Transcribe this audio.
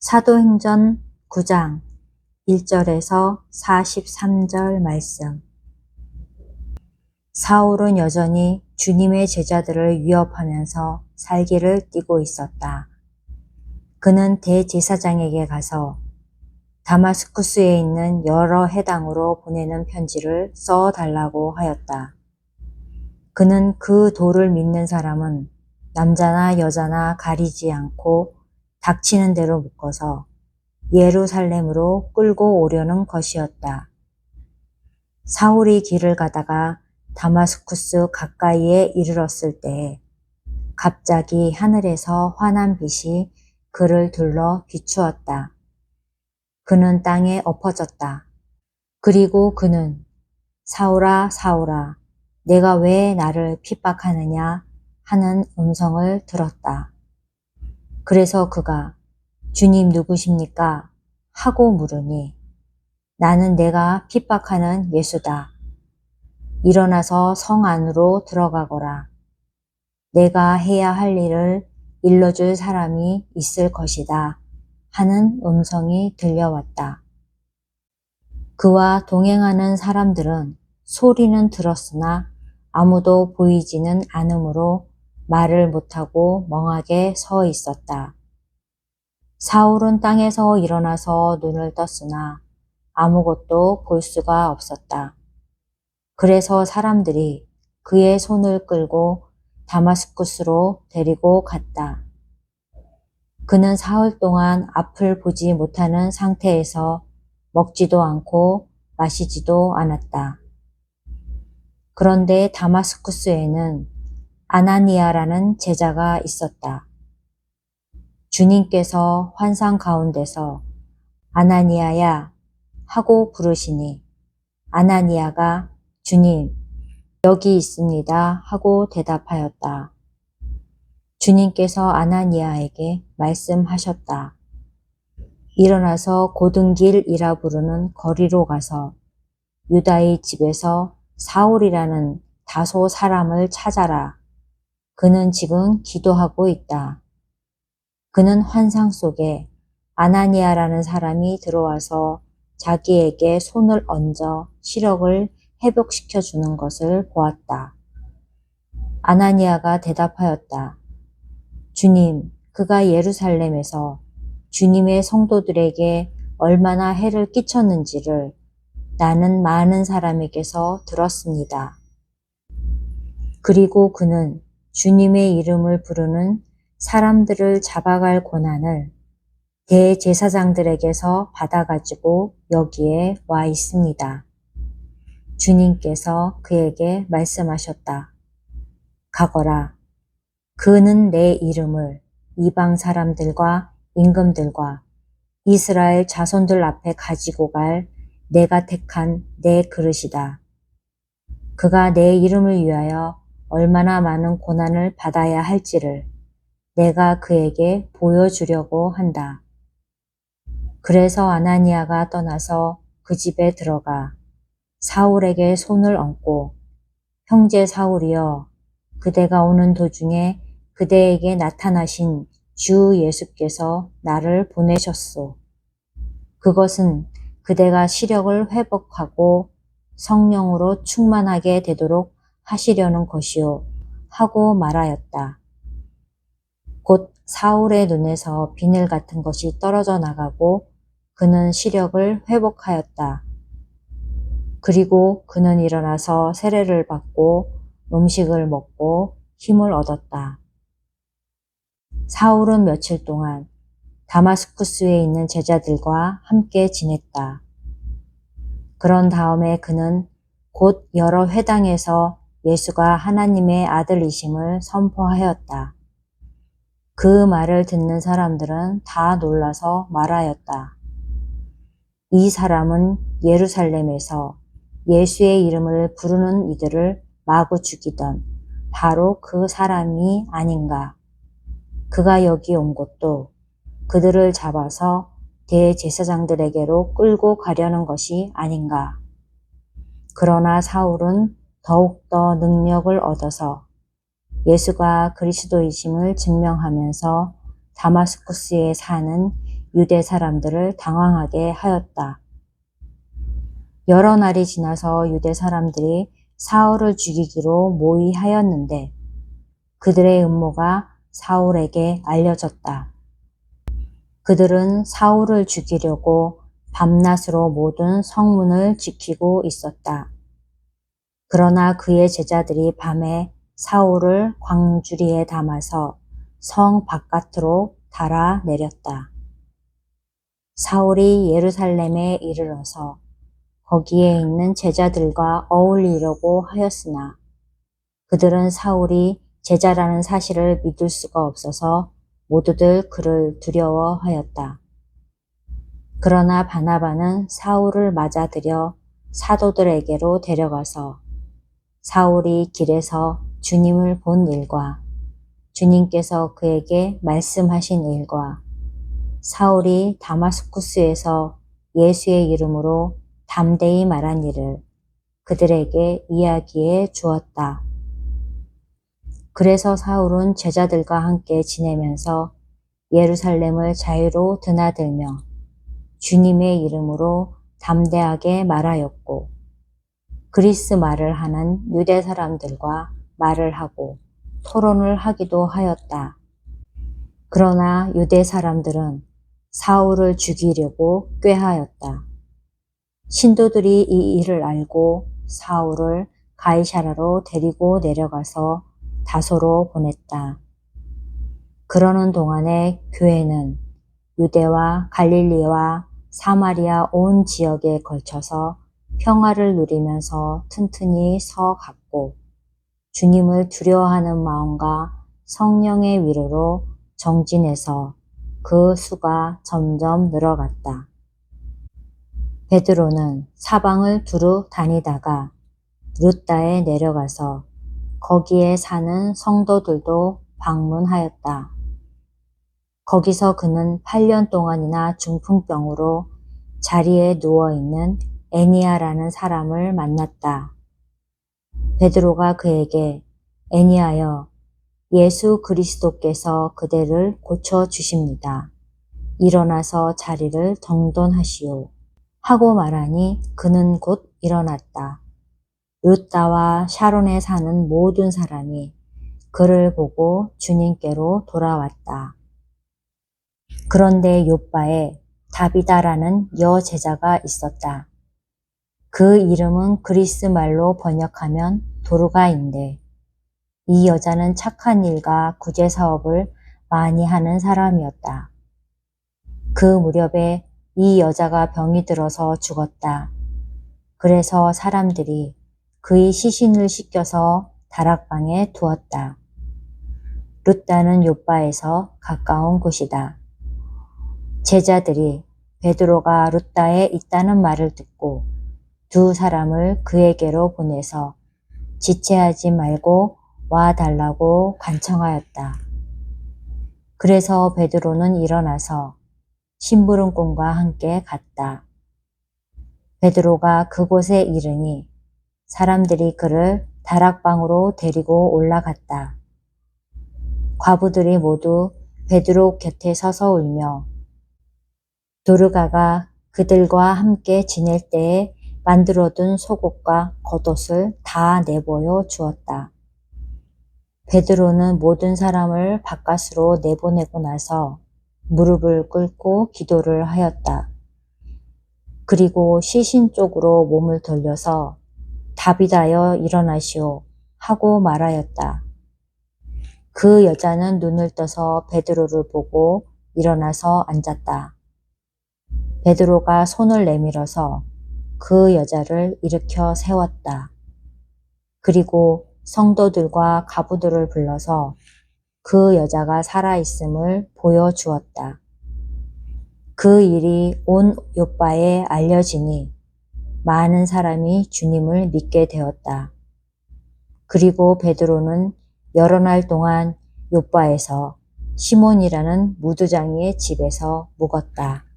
사도행전 9장 1절에서 43절 말씀. 사울은 여전히 주님의 제자들을 위협하면서 살기를 띠고 있었다. 그는 대제사장에게 가서 다마스쿠스에 있는 여러 해당으로 보내는 편지를 써 달라고 하였다. 그는 그 도를 믿는 사람은 남자나 여자나 가리지 않고 닥치는 대로 묶어서 예루살렘으로 끌고 오려는 것이었다. 사울이 길을 가다가 다마스쿠스 가까이에 이르렀을 때 갑자기 하늘에서 환한 빛이 그를 둘러 비추었다. 그는 땅에 엎어졌다. 그리고 그는 사울아 사울아 내가 왜 나를 핍박하느냐 하는 음성을 들었다. 그래서 그가 주님 누구십니까? 하고 물으니 나는 내가 핍박하는 예수다. 일어나서 성 안으로 들어가거라. 내가 해야 할 일을 일러줄 사람이 있을 것이다. 하는 음성이 들려왔다. 그와 동행하는 사람들은 소리는 들었으나 아무도 보이지는 않으므로 말을 못하고 멍하게 서 있었다. 사울은 땅에서 일어나서 눈을 떴으나 아무것도 볼 수가 없었다. 그래서 사람들이 그의 손을 끌고 다마스쿠스로 데리고 갔다. 그는 사흘 동안 앞을 보지 못하는 상태에서 먹지도 않고 마시지도 않았다. 그런데 다마스쿠스에는 아나니아라는 제자가 있었다. 주님께서 환상 가운데서 아나니아야 하고 부르시니 아나니아가 주님 여기 있습니다 하고 대답하였다. 주님께서 아나니아에게 말씀하셨다. 일어나서 고등길이라 부르는 거리로 가서 유다의 집에서 사울이라는 다소 사람을 찾아라. 그는 지금 기도하고 있다. 그는 환상 속에 아나니아라는 사람이 들어와서 자기에게 손을 얹어 시력을 회복시켜 주는 것을 보았다. 아나니아가 대답하였다. 주님, 그가 예루살렘에서 주님의 성도들에게 얼마나 해를 끼쳤는지를 나는 많은 사람에게서 들었습니다. 그리고 그는 주님의 이름을 부르는 사람들을 잡아갈 고난을 대제사장들에게서 받아가지고 여기에 와 있습니다. 주님께서 그에게 말씀하셨다. 가거라. 그는 내 이름을 이방 사람들과 임금들과 이스라엘 자손들 앞에 가지고 갈 내가 택한 내 그릇이다. 그가 내 이름을 위하여 얼마나 많은 고난을 받아야 할지를 내가 그에게 보여주려고 한다. 그래서 아나니아가 떠나서 그 집에 들어가 사울에게 손을 얹고 형제 사울이여 그대가 오는 도중에 그대에게 나타나신 주 예수께서 나를 보내셨소. 그것은 그대가 시력을 회복하고 성령으로 충만하게 되도록 하시려는 것이요. 하고 말하였다. 곧 사울의 눈에서 비늘 같은 것이 떨어져 나가고 그는 시력을 회복하였다. 그리고 그는 일어나서 세례를 받고 음식을 먹고 힘을 얻었다. 사울은 며칠 동안 다마스쿠스에 있는 제자들과 함께 지냈다. 그런 다음에 그는 곧 여러 회당에서 예수가 하나님의 아들이심을 선포하였다. 그 말을 듣는 사람들은 다 놀라서 말하였다. 이 사람은 예루살렘에서 예수의 이름을 부르는 이들을 마구 죽이던 바로 그 사람이 아닌가. 그가 여기 온 것도 그들을 잡아서 대제사장들에게로 끌고 가려는 것이 아닌가. 그러나 사울은 더욱더 능력을 얻어서 예수가 그리스도이심을 증명하면서 다마스쿠스에 사는 유대 사람들을 당황하게 하였다. 여러 날이 지나서 유대 사람들이 사울을 죽이기로 모의하였는데 그들의 음모가 사울에게 알려졌다. 그들은 사울을 죽이려고 밤낮으로 모든 성문을 지키고 있었다. 그러나 그의 제자들이 밤에 사울을 광주리에 담아서 성 바깥으로 달아 내렸다. 사울이 예루살렘에 이르러서 거기에 있는 제자들과 어울리려고 하였으나 그들은 사울이 제자라는 사실을 믿을 수가 없어서 모두들 그를 두려워하였다. 그러나 바나바는 사울을 맞아들여 사도들에게로 데려가서 사울이 길에서 주님을 본 일과 주님께서 그에게 말씀하신 일과 사울이 다마스쿠스에서 예수의 이름으로 담대히 말한 일을 그들에게 이야기해 주었다. 그래서 사울은 제자들과 함께 지내면서 예루살렘을 자유로 드나들며 주님의 이름으로 담대하게 말하였고 그리스 말을 하는 유대 사람들과 말을 하고 토론을 하기도 하였다. 그러나 유대 사람들은 사울을 죽이려고 꾀하였다. 신도들이 이 일을 알고 사울을 가이샤라로 데리고 내려가서 다소로 보냈다. 그러는 동안에 교회는 유대와 갈릴리와 사마리아 온 지역에 걸쳐서 평화를 누리면서 튼튼히 서 갔고 주님을 두려워하는 마음과 성령의 위로로 정진해서 그 수가 점점 늘어갔다. 베드로는 사방을 두루 다니다가 루따에 내려가서 거기에 사는 성도들도 방문하였다. 거기서 그는 8년 동안이나 중풍병으로 자리에 누워 있는 애니아라는 사람을 만났다. 베드로가 그에게 애니아여 예수 그리스도께서 그대를 고쳐 주십니다. 일어나서 자리를 정돈하시오. 하고 말하니 그는 곧 일어났다. 루따와 샤론에 사는 모든 사람이 그를 보고 주님께로 돌아왔다. 그런데 요바에 다비다라는 여 제자가 있었다. 그 이름은 그리스 말로 번역하면 도르가인데 이 여자는 착한 일과 구제 사업을 많이 하는 사람이었다. 그 무렵에 이 여자가 병이 들어서 죽었다. 그래서 사람들이 그의 시신을 씻겨서 다락방에 두었다. 루따는 요바에서 가까운 곳이다. 제자들이 베드로가 루따에 있다는 말을 듣고 두 사람을 그에게로 보내서 지체하지 말고 와 달라고 간청하였다. 그래서 베드로는 일어나서 심부름꾼과 함께 갔다. 베드로가 그곳에 이르니 사람들이 그를 다락방으로 데리고 올라갔다. 과부들이 모두 베드로 곁에 서서 울며 도르가가 그들과 함께 지낼 때에 만들어둔 속옷과 겉옷을 다 내보여 주었다. 베드로는 모든 사람을 바깥으로 내보내고 나서 무릎을 꿇고 기도를 하였다. 그리고 시신 쪽으로 몸을 돌려서 다비다여 일어나시오 하고 말하였다. 그 여자는 눈을 떠서 베드로를 보고 일어나서 앉았다. 베드로가 손을 내밀어서 그 여자를 일으켜 세웠다. 그리고 성도들과 가부들을 불러서 그 여자가 살아있음을 보여주었다. 그 일이 온 요바에 알려지니 많은 사람이 주님을 믿게 되었다. 그리고 베드로는 여러 날 동안 요바에서 시몬이라는 무두장이의 집에서 묵었다.